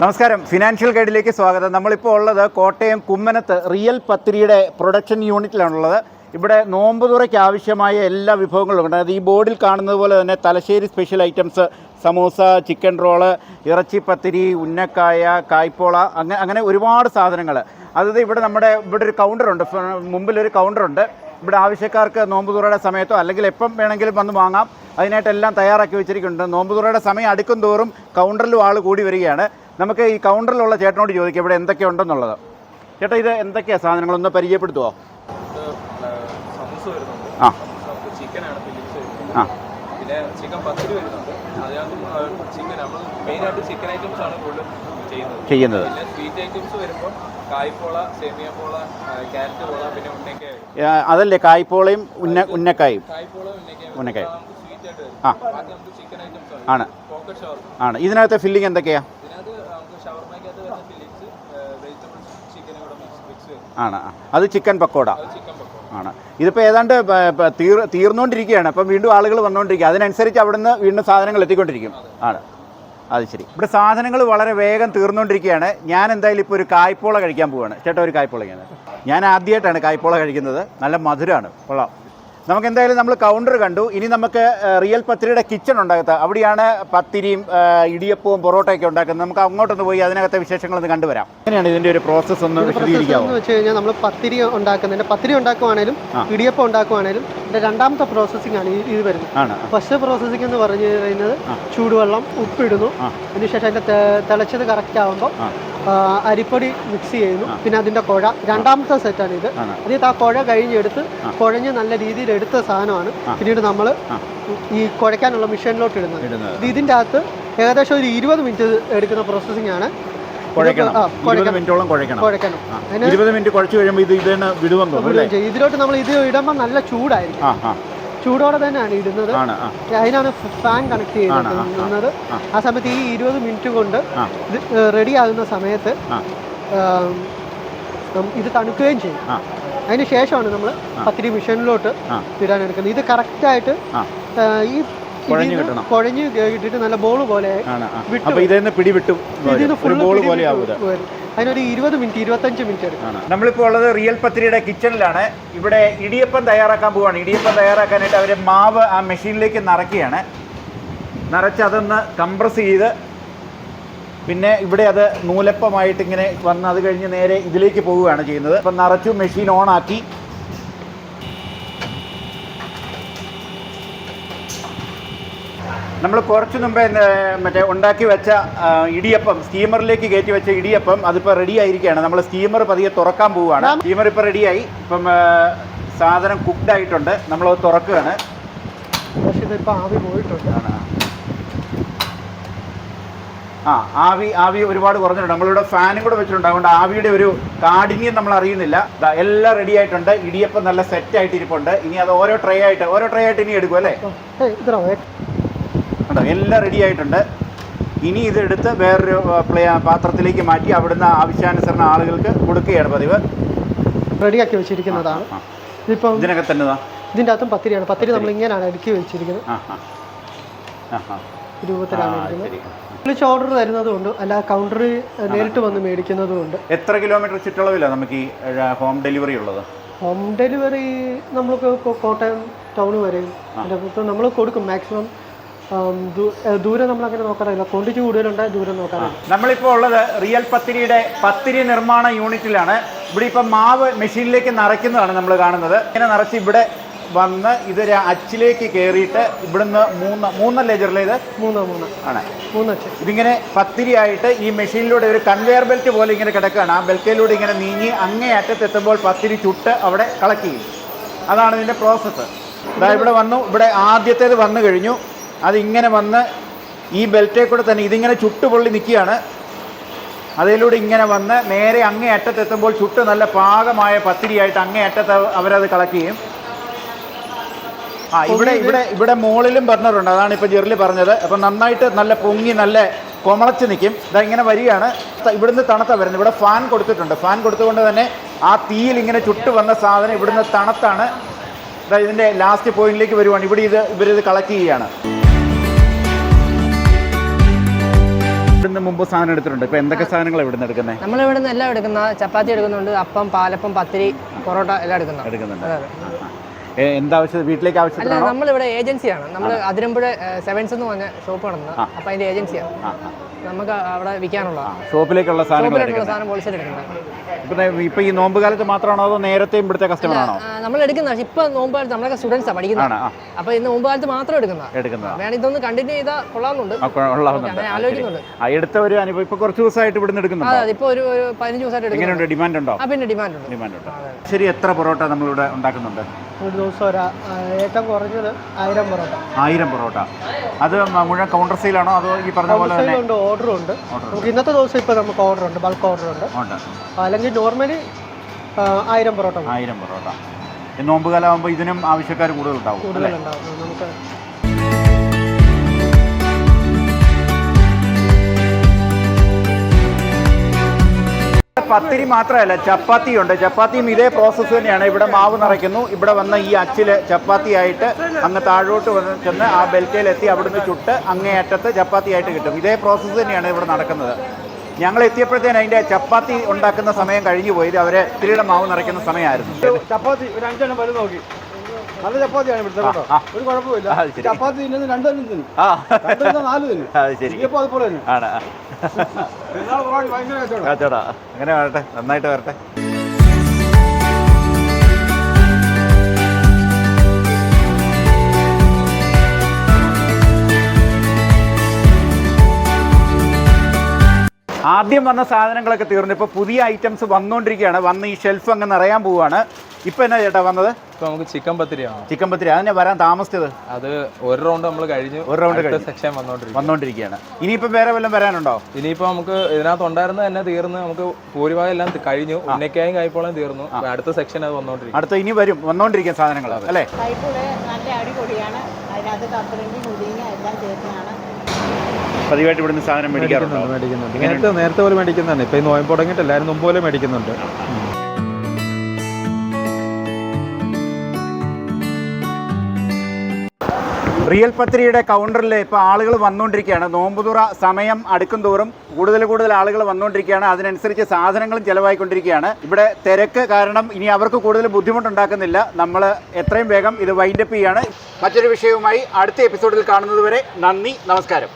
നമസ്കാരം. ഫിനാൻഷ്യൽ ഗൈഡിലേക്ക് സ്വാഗതം. നമ്മളിപ്പോൾ ഉള്ളത് കോട്ടയം കുമ്മനത്ത് റിയൽ പത്തിരിയുടെ പ്രൊഡക്ഷൻ യൂണിറ്റിലാണുള്ളത് ഇവിടെ നോമ്പ് തുറയ്ക്ക് ആവശ്യമായ എല്ലാ വിഭവങ്ങളും ഉണ്ട്. അതായത് ഈ ബോർഡിൽ കാണുന്നത് പോലെ തന്നെ Thalassery special items samosa chicken roll ഇറച്ചി പത്തിരി ഉന്നക്കായ കായ്പോള അങ്ങനെ അങ്ങനെ ഒരുപാട് സാധനങ്ങൾ അതായത് ഇവിടെ നമ്മുടെ ഇവിടെ ഒരു കൗണ്ടറുണ്ട് മുമ്പിലൊരു കൗണ്ടറുണ്ട് ഇവിടെ ആവശ്യക്കാർക്ക് നോമ്പ് തുറയുടെ സമയത്തോ അല്ലെങ്കിൽ എപ്പം വേണമെങ്കിലും വന്ന് വാങ്ങാം. അതിനായിട്ടെല്ലാം തയ്യാറാക്കി വെച്ചിരിക്കുന്നുണ്ട്. നോമ്പ് തുറയുടെ സമയം അടുക്കും തോറും കൗണ്ടറിലും ആൾ കൂടി വരികയാണ്. നമുക്ക് ഈ കൗണ്ടറിലുള്ള ചേട്ടനോട് ചോദിക്കാം ഇവിടെ എന്തൊക്കെയുണ്ടെന്നുള്ളത് ചേട്ടാ ഇത് എന്തൊക്കെയാണ് സാധനങ്ങളൊന്ന് പരിചയപ്പെടുത്തുമോ ആ ആ. പിന്നെ ചിക്കൻ പത്തിരി വരുന്നുണ്ട്. അതിനകത്ത് ചിക്കൻ നമ്മൾ മെയിനായിട്ട് ചിക്കൻ ഐറ്റംസ് ആണ് കൂടുതലും ചെയ്യുന്നത്. ചെയ്യുന്നത്. പിന്നെ സ്വീറ്റ് ഐറ്റംസ് വരുമ്പോൾ കായ്പോള സേമിയ പോള ക്യാരറ്റ് പോള പിന്നെ അതല്ലേ കായ്പോളയും ഉന്ന ഉന്നക്കായും. ഉന്നക്കായും ആ. ആണ്. ആണ്. ഇതിനകത്തെ ഫില്ലിങ് എന്തൊക്കെയാണ് ഇതിനകത്ത് നമുക്ക് ഷവർമയ്ക്കകത്ത് വരുന്ന ഫില്ലിങ്സ് വെജിറ്റബിൾസ് ചിക്കനും കൂടെ മിക്സ് മിക്സ് വരും ആണ്. അത് ചിക്കൻ പക്കോട. ആണ്. ഇതിപ്പോൾ ഏതാണ്ട് തീർ തീർന്നുകൊണ്ടിരിക്കുകയാണ് അപ്പം വീണ്ടും ആളുകൾ വന്നുകൊണ്ടിരിക്കുക അതിനനുസരിച്ച് അവിടുന്ന് വീണ്ടും സാധനങ്ങൾ എത്തിക്കൊണ്ടിരിക്കും. ആണ്. അത് ശരി. ഇവിടെ സാധനങ്ങൾ വളരെ വേഗം തീർന്നുകൊണ്ടിരിക്കുകയാണ് ഞാൻ എന്തായാലും ഇപ്പോൾ ഒരു കായ്പോള കഴിക്കാൻ പോവുകയാണ് ചേട്ടാ ഒരു കായ്പോള ഞാൻ ആദ്യമായിട്ടാണ് കായ്പോള കഴിക്കുന്നത്. നല്ല മധുരമാണ് കൊള്ളാം. നമുക്ക് എന്തായാലും നമ്മൾ കൗണ്ടർ കണ്ടു. ഇനി നമുക്ക് റിയൽ പത്തിരിയുടെ കിച്ചൺ ഉണ്ടാകത്ത അവിടെയാണ് പത്തിരിയും ഇടിയപ്പവും പൊറോട്ടയൊക്കെ ഉണ്ടാക്കുന്നത്. നമുക്ക് അങ്ങോട്ടൊന്ന് പോയി അതിനകത്തെ വിശേഷങ്ങളൊന്ന് കണ്ടുവരാം. എങ്ങനെയാണ് ഇതിന്റെ ഒരു പ്രോസസ്സ് ഒന്ന് വിശദീകരിക്കാമോ എന്ന് വെച്ച് കഴിഞ്ഞാൽ നമ്മൾ പത്തിരി ഉണ്ടാക്കുന്നതിന്റെ പത്തിരി ഉണ്ടാക്കുവാണേലും ഇടിയപ്പം ഉണ്ടാക്കുവാണേലും രണ്ടാമത്തെ പ്രോസസ്സിംഗ് ആണ് ഇത് വരുന്നത്. ഫസ്റ്റ് പ്രോസസ്സിംഗ് എന്ന് പറഞ്ഞു കഴിഞ്ഞാൽ ചൂടുവെള്ളം ഉപ്പിടുന്നു. അതിനുശേഷം അതിന്റെ തിളച്ചത് കറക്റ്റ് ആകുമ്പോൾ ആ. അരിപ്പൊടി മിക്സ് ചെയ്യുന്നു. പിന്നെ അതിന്റെ കുഴ. രണ്ടാമത്തെ സെറ്റാണ് ഇത്. അതായത് അതിൽ ആ കുഴ കഴിഞ്ഞെടുത്ത് കുഴഞ്ഞ് നല്ല രീതിയിൽ എടുത്ത സാധനമാണ്. പിന്നീട് നമ്മൾ ഈ കുഴയ്ക്കാനുള്ള മെഷീനിലോട്ട് ഇടുന്നത്. ഇത് ഇതിന്റെ അകത്ത് ഏകദേശം ഒരു ഇരുപത് മിനിറ്റ് എടുക്കുന്ന പ്രോസസ്സിംഗ് ആണ്. മിനിറ്റ് കുഴച്ച് കഴിയുമ്പോൾ ഇത്. ഇതിലോട്ട് നമ്മൾ ഇത് ഇടുമ്പോൾ നല്ല ചൂടായിരിക്കും. ചൂടോടെ തന്നെയാണ് ഇടുന്നത്. അതിനാണ് ഫാൻ കണക്ട് ചെയ്തിരിക്കുന്നത് ആ, ആ, ചെയ്യുന്നത് ആ. സമയത്ത് ഈ ഇരുപത് മിനിറ്റ് കൊണ്ട് റെഡി ആകുന്ന സമയത്ത് ഇത് തണുക്കുകയും ചെയ്യും. അതിന് ശേഷമാണ് നമ്മൾ പത്തിരി മിഷനിലോട്ട്. ഇടാൻ എടുക്കുന്നത്. ഇത് കറക്റ്റായിട്ട് ഈ കുഴഞ്ഞ് ഇതിന്ന് കിട്ടണം. കുഴഞ്ഞ് കിട്ടിയിട്ട് നല്ല ബോൾ പോലെ ആണ് ആ. വിട്ട് അപ്പോൾ ഇതിൽ നിന്ന് പിടിവിട്ടു ഇതിന് വരും. ബോൾ പോലെ വിട്ട്. അതിനൊരു ഇരുപത് മിനിറ്റ് ഇരുപത്തഞ്ച് മിനിറ്റ് എടുക്കും. നമ്മളിപ്പോൾ ഉള്ളത് റിയൽ പത്തിരിയുടെ കിച്ചണിലാണ് ഇവിടെ ഇടിയപ്പം തയ്യാറാക്കാൻ പോവാണ്. ഇടിയപ്പം തയ്യാറാക്കാനായിട്ട് അവർ മാവ് ആ മെഷീനിലേക്ക് നിറയ്ക്കുകയാണ്. നിറച്ച് അതൊന്ന് കംപ്രസ് ചെയ്ത് പിന്നെ ഇവിടെ അത് നൂലപ്പമായിട്ട് ഇങ്ങനെ വന്ന് അത് കഴിഞ്ഞ് നേരെ ഇതിലേക്ക് പോവുകയാണ് ചെയ്യുന്നത്. അപ്പം നിറച്ചു മെഷീൻ ഓൺ ആക്കി. നമ്മൾ കുറച്ച് മുമ്പേ മറ്റേ ഉണ്ടാക്കി വെച്ച ഇടിയപ്പം സ്റ്റീമറിലേക്ക് കയറ്റി വെച്ച ഇടിയപ്പം അതിപ്പോൾ റെഡി ആയിരിക്കുകയാണ്. നമ്മൾ സ്റ്റീമർ പതിയെ തുറക്കാൻ പോവുകയാണ്. സ്റ്റീമർ ഇപ്പോൾ റെഡിയായി ഇപ്പം സാധനം കുക്ക്ഡ് ആയിട്ടുണ്ട്. നമ്മളത് തുറക്കുകയാണ്. പക്ഷെ ഇതിപ്പോൾ ആവി പോയിട്ടുണ്ട്. ആ ആവി ആവി ഒരുപാട് കുറഞ്ഞിട്ടുണ്ട്. നമ്മളിവിടെ ഫാനും കൂടെ വെച്ചിട്ടുണ്ട്. അതുകൊണ്ട് ആവിയുടെ ഒരു കാഠിന്യം നമ്മൾ അറിയുന്നില്ല. എല്ലാം റെഡി ആയിട്ടുണ്ട്. ഇടിയപ്പം നല്ല സെറ്റ് ആയിട്ട് ഇരിപ്പുണ്ട്. ഇനി അത് ഓരോ ട്രേ ആയിട്ട് ഓരോ ട്രേ ആയിട്ട് ഇനി എടുക്കും അല്ലേ? കണ്ടോ? എല്ലാം റെഡി ആയിട്ടുണ്ട്. ഇനി ഇതെടുത്ത് വേറൊരു പ്ലേ പാത്രത്തിലേക്ക് മാറ്റി അവിടുന്ന് ആവശ്യാനുസരണം ആളുകൾക്ക് കൊടുക്കുകയാണ് പതിവ്. റെഡിയാക്കി വെച്ചിരിക്കുന്നതാണ്. ഇപ്പം ഇതിനൊക്കെ തന്നെ. ഇതിന്റെ അകത്തും പത്തിരിയാണ്. പത്തിരി നമ്മൾ ഇങ്ങനെയാണ് അടുക്കി വെച്ചിരിക്കുന്നത്. രൂപത്തിലാണ് വിളിച്ച് ഓർഡർ തരുന്നതുകൊണ്ട് അല്ല കൗണ്ടറിൽ നേരിട്ട് വന്ന് മേടിക്കുന്നതും ഉണ്ട് എത്ര കിലോമീറ്റർ ചുറ്റളവിലാണ് നമുക്ക് ഈ ഹോം ഡെലിവറി ഉള്ളത്? ഹോം ഡെലിവറി നമ്മൾക്ക് ഇപ്പോൾ കോട്ടയം ടൗൺ വരെയും നമ്മൾ കൊടുക്കും. മാക്സിമം ദൂരം നമ്മൾ അങ്ങനെ നോക്കാറില്ല. ക്വാണ്ടിറ്റി കൂടുതലുണ്ടായി ദൂരം നോക്കാറില്ല. നമ്മളിപ്പോൾ ഉള്ളത് റിയൽ പത്തിരിയുടെ പത്തിരി നിർമ്മാണ യൂണിറ്റിലാണ്. ഇവിടെ ഇപ്പം മാവ് മെഷീനിലേക്ക് നിറയ്ക്കുന്നതാണ് നമ്മൾ കാണുന്നത്. ഇങ്ങനെ നിറച്ച് ഇവിടെ വന്ന് ഇത് അച്ചിലേക്ക് കയറിയിട്ട് ഇവിടുന്ന് മൂന്ന് മൂന്നല്ലേ ചെറിയ ഇത് മൂന്ന് മൂന്ന്. ആണ്. മൂന്ന് അച്ഛൻ ഇതിങ്ങനെ പത്തിരിയായിട്ട് ഈ മെഷീനിലൂടെ ഒരു കൺവെയർ ബെൽറ്റ് പോലെ ഇങ്ങനെ കിടക്കുകയാണ്. ആ ബെൽറ്റിലൂടെ ഇങ്ങനെ നീങ്ങി അങ്ങേ അറ്റത്തെത്തുമ്പോൾ പത്തിരി ചുട്ട് അവിടെ കളക്ട് ചെയ്യും അതാണ് ഇതിന്റെ പ്രോസസ്സ് അതായത് ഇവിടെ വന്നു. ഇവിടെ ആദ്യത്തേത് വന്നു കഴിഞ്ഞു. അതിങ്ങനെ വന്ന് ഈ ബെൽറ്റേ കൂടെ തന്നെ ഇതിങ്ങനെ ചുട്ടുപൊള്ളി നിൽക്കുകയാണ്. അതിലൂടെ ഇങ്ങനെ വന്ന് നേരെ അങ്ങേ അറ്റത്തെത്തുമ്പോൾ ചുട്ട് നല്ല പാകമായ പത്തിരിയായിട്ട് അങ്ങേ അറ്റത്ത് അവരത് കളക്ട് ചെയ്യും ആ ഇവിടെ ഇവിടെ ഇവിടെ മുകളിലും പറഞ്ഞിട്ടുണ്ട് അതാണ് ഇപ്പോൾ ജെറിൽ പറഞ്ഞത്. അപ്പം നന്നായിട്ട് നല്ല പൊങ്ങി നല്ല കൊമളച്ച് നിൽക്കും. ഇതാ ഇങ്ങനെ വരികയാണ്. ഇവിടുന്ന് തണുത്ത വരുന്നത്. ഇവിടെ ഫാൻ കൊടുത്തിട്ടുണ്ട്. ഫാൻ കൊടുത്തുകൊണ്ട് തന്നെ ആ തീയിൽ ഇങ്ങനെ ചുട്ട് വന്ന സാധനം ഇവിടുന്ന് തണുത്താണ്. ഇതാ ഇതിന്റെ ലാസ്റ്റ് പോയിന്റിലേക്ക് വരുവാണ്. ഇവിടെ ഇത് ഇവരിത് കളക്ട് ചെയ്യുകയാണ് ഇവിടുന്ന് മുമ്പ് സാധനം എടുത്തിട്ടുണ്ട്. ഇപ്പൊ എന്തൊക്കെ സാധനങ്ങൾ ഇവിടുന്ന് എടുക്കുന്നത് നമ്മൾ നിന്ന് എല്ലാം എടുക്കുന്ന ചപ്പാത്തി എടുക്കുന്നുണ്ട് അപ്പം പാലപ്പം പത്തിരി പൊറോട്ട എല്ലാം എടുക്കുന്നുണ്ട്. എടുക്കുന്നുണ്ട്. എന്താവശ്യം വീട്ടിലേക്ക് ആവശ്യം നമ്മൾ നമ്മളിവിടെ ഏജൻസിയാണ്. നമ്മൾ അതിരമ്പുഴ സെവൻസ് എന്ന് പറഞ്ഞ ഷോപ്പ് നടന്നത് അപ്പൊ അതിന്റെ ഏജൻസിയാണ്. നമുക്ക് അവിടെ വിൽക്കാനുള്ള ഷോപ്പിലേക്കുള്ള സാധനങ്ങൾ സാധനം ഹോൾസെയിൽ എടുക്കുന്നത്. ഇപ്പൊ ഈ നോമ്പ് കാലത്ത് മാത്രമാണോ അതോ നേരത്തെയും ഇവിടുത്തെ കസ്റ്റമർ ആണോ? നമ്മൾ എടുക്കുന്ന ഇപ്പൊ നോമ്പ് കാലത്ത് നമ്മളൊക്കെ സ്റ്റുഡൻസ് പഠിക്കുന്നത്. ആണ് ആ. അപ്പൊ ഇന്ന് നോമ്പ് കാലത്ത് മാത്രം എടുക്കുന്ന എടുക്കുന്നത്. വേണം ഇതൊന്ന് കണ്ടിന്യൂ ചെയ്താൽ കൊള്ളാവുന്നുണ്ട്. ആലോചിക്കുന്നുണ്ട്. എടുത്ത ഒരു അനുഭവം. ഇപ്പൊ കുറച്ച് ദിവസമായിട്ട് ഇവിടുന്ന് എടുക്കുന്നുണ്ടോ? ഇപ്പൊ ഒരു പതിനഞ്ച് ദിവസമായിട്ട് ഡിമാൻഡ് ഉണ്ടോ? പിന്നെ ഡിമാൻഡ് ഉണ്ട്. ഡിമാൻഡ് ഉണ്ട്. ശരി എത്ര പൊറോട്ട നമ്മളിവിടെ ഉണ്ടാക്കുന്നുണ്ട്? ഒരു ദിവസം ഒരു ഏറ്റവും കുറഞ്ഞത് ആയിരം പൊറോട്ട. ആയിരം പൊറോട്ട. അത് മുഴുവൻ കൗണ്ടർ സെയിലാണോ അതോ ഈ പറഞ്ഞ പോലെ തന്നെ ഉണ്ട് ഓർഡറും ഉണ്ട്. നമുക്ക് ഇന്നത്തെ ദിവസം ഇപ്പോൾ നമുക്ക് ഓർഡർ ഉണ്ട് ബൾക്ക് ഓർഡർ ഉണ്ട്. അല്ലെങ്കിൽ നോർമലി ആയിരം പൊറോട്ട. ആയിരം പൊറോട്ട. ഈ നോമ്പ് കാലം ഇതിനും ആവശ്യക്കാർ കൂടുതലുണ്ടാവും കൂടുതലുണ്ടാവും. നമുക്ക് പത്തിരി മാത്രമല്ല ചപ്പാത്തി ഉണ്ട് ചപ്പാത്തിയും ഇതേ പ്രോസസ്സ് തന്നെയാണ്. ഇവിടെ മാവ് നിറയ്ക്കുന്നു. ഇവിടെ വന്ന ഈ അച്ചിൽ ചപ്പാത്തി ആയിട്ട് അങ്ങ് താഴോട്ട് വന്ന് ചെന്ന് ആ ബെൽറ്റയിലെത്തി അവിടുന്ന് ചുട്ട് അങ്ങേയറ്റത്ത് ചപ്പാത്തി ആയിട്ട് കിട്ടും. ഇതേ പ്രോസസ്സ് തന്നെയാണ് ഇവിടെ നടക്കുന്നത്. ഞങ്ങൾ എത്തിയപ്പോഴത്തേന് അതിന്റെ ചപ്പാത്തി ഉണ്ടാക്കുന്ന സമയം കഴിഞ്ഞു പോയത് അവരെ ഇത്തിരിയുടെ മാവ് നിറയ്ക്കുന്ന സമയമായിരുന്നു. ചപ്പാത്തി ഒരു അഞ്ചെണ്ണം വരും നോക്കി. നല്ല ചപ്പാത്തിയാണ് ഇവിടുത്തെ കേട്ടോ. ഒരു കുഴപ്പമില്ല ചപ്പാത്തി തിന്നുന്ന രണ്ടു തന്നെ ആ. രണ്ട് തിന്നാ നാല് തിന്നു. ഇപ്പൊ അതുപോലെ തന്നെ. ആണ് കച്ചവടാ. അങ്ങനെ വരട്ടെ. നന്നായിട്ട് വരട്ടെ. ആദ്യം വന്ന സാധനങ്ങളൊക്കെ തീർന്നു. ഇപ്പോൾ പുതിയ ഐറ്റംസ് വന്നുകൊണ്ടിരിക്കുകയാണ് വന്ന് ഈ ഷെൽഫ് അങ്ങ് നിറയാൻ പോവുകയാണ്. ഇപ്പൊ എന്നാ ചേട്ടാ വന്നത്? ഇപ്പൊ നമുക്ക് ചിക്കൻ പത്തിരിയാണ്? ചിക്കൻ പത്തിരി. അതിനെ വരാൻ താമസിച്ചത്. അത് ഒരു റൗണ്ട് നമ്മൾ കഴിഞ്ഞു ഒരു റൗണ്ട്. സെക്ഷൻ വന്നോണ്ടിരിക്കും വന്നുകൊണ്ടിരിക്കുകയാണ് ഇനിയിപ്പം വേറെ വല്ലതും വരാനുണ്ടോ? ഇനിയിപ്പോ നമുക്ക് ഇതിനകത്ത് ഉണ്ടായിരുന്ന തന്നെ തീർന്ന് നമുക്ക് ഭൂരിഭാഗം എല്ലാം കഴിഞ്ഞു. ഉന്നക്കായും കായ്പോളം തീർന്നു. അടുത്ത സെക്ഷൻ അത് വന്നോണ്ടിരിക്കും അടുത്ത ഇനി വരും. വന്നുകൊണ്ടിരിക്കുന്ന സാധനങ്ങൾ അല്ലേ? നല്ല അടിപൊളിയാണ്. അതിനകത്ത് കപ്പലണ്ടി മുരിങ്ങ എല്ലാം ചേർന്നാണ് പതിവായിട്ട് ഇവിടുന്ന് സാധനം മേടിക്കാറുണ്ടോ? നേരത്തെ നേരത്തെ പോലെ മേടിക്കുന്നതാണ്. ഇപ്പൊ ഈ നോയമ്പ് തുടങ്ങിയിട്ട് എല്ലാവരും മുമ്പ് പോലെ മേടിക്കുന്നുണ്ട്. റിയൽ പത്രിയുടെ കൗണ്ടറിൽ ഇപ്പോൾ ആളുകൾ വന്നുകൊണ്ടിരിക്കുകയാണ് നോമ്പുതുറ സമയം അടുക്കും തോറും കൂടുതൽ കൂടുതൽ ആളുകൾ വന്നുകൊണ്ടിരിക്കുകയാണ് അതിനനുസരിച്ച് സാധനങ്ങളും ചിലവായിക്കൊണ്ടിരിക്കുകയാണ്. ഇവിടെ തിരക്ക് കാരണം ഇനി അവർക്ക് കൂടുതൽ ബുദ്ധിമുട്ടുണ്ടാക്കുന്നില്ല. നമ്മൾ എത്രയും വേഗം ഇത് വൈൻഡപ്പ് ചെയ്യാണ്. മറ്റൊരു വിഷയവുമായി അടുത്ത എപ്പിസോഡിൽ കാണുന്നതുവരെ നന്ദി നമസ്കാരം.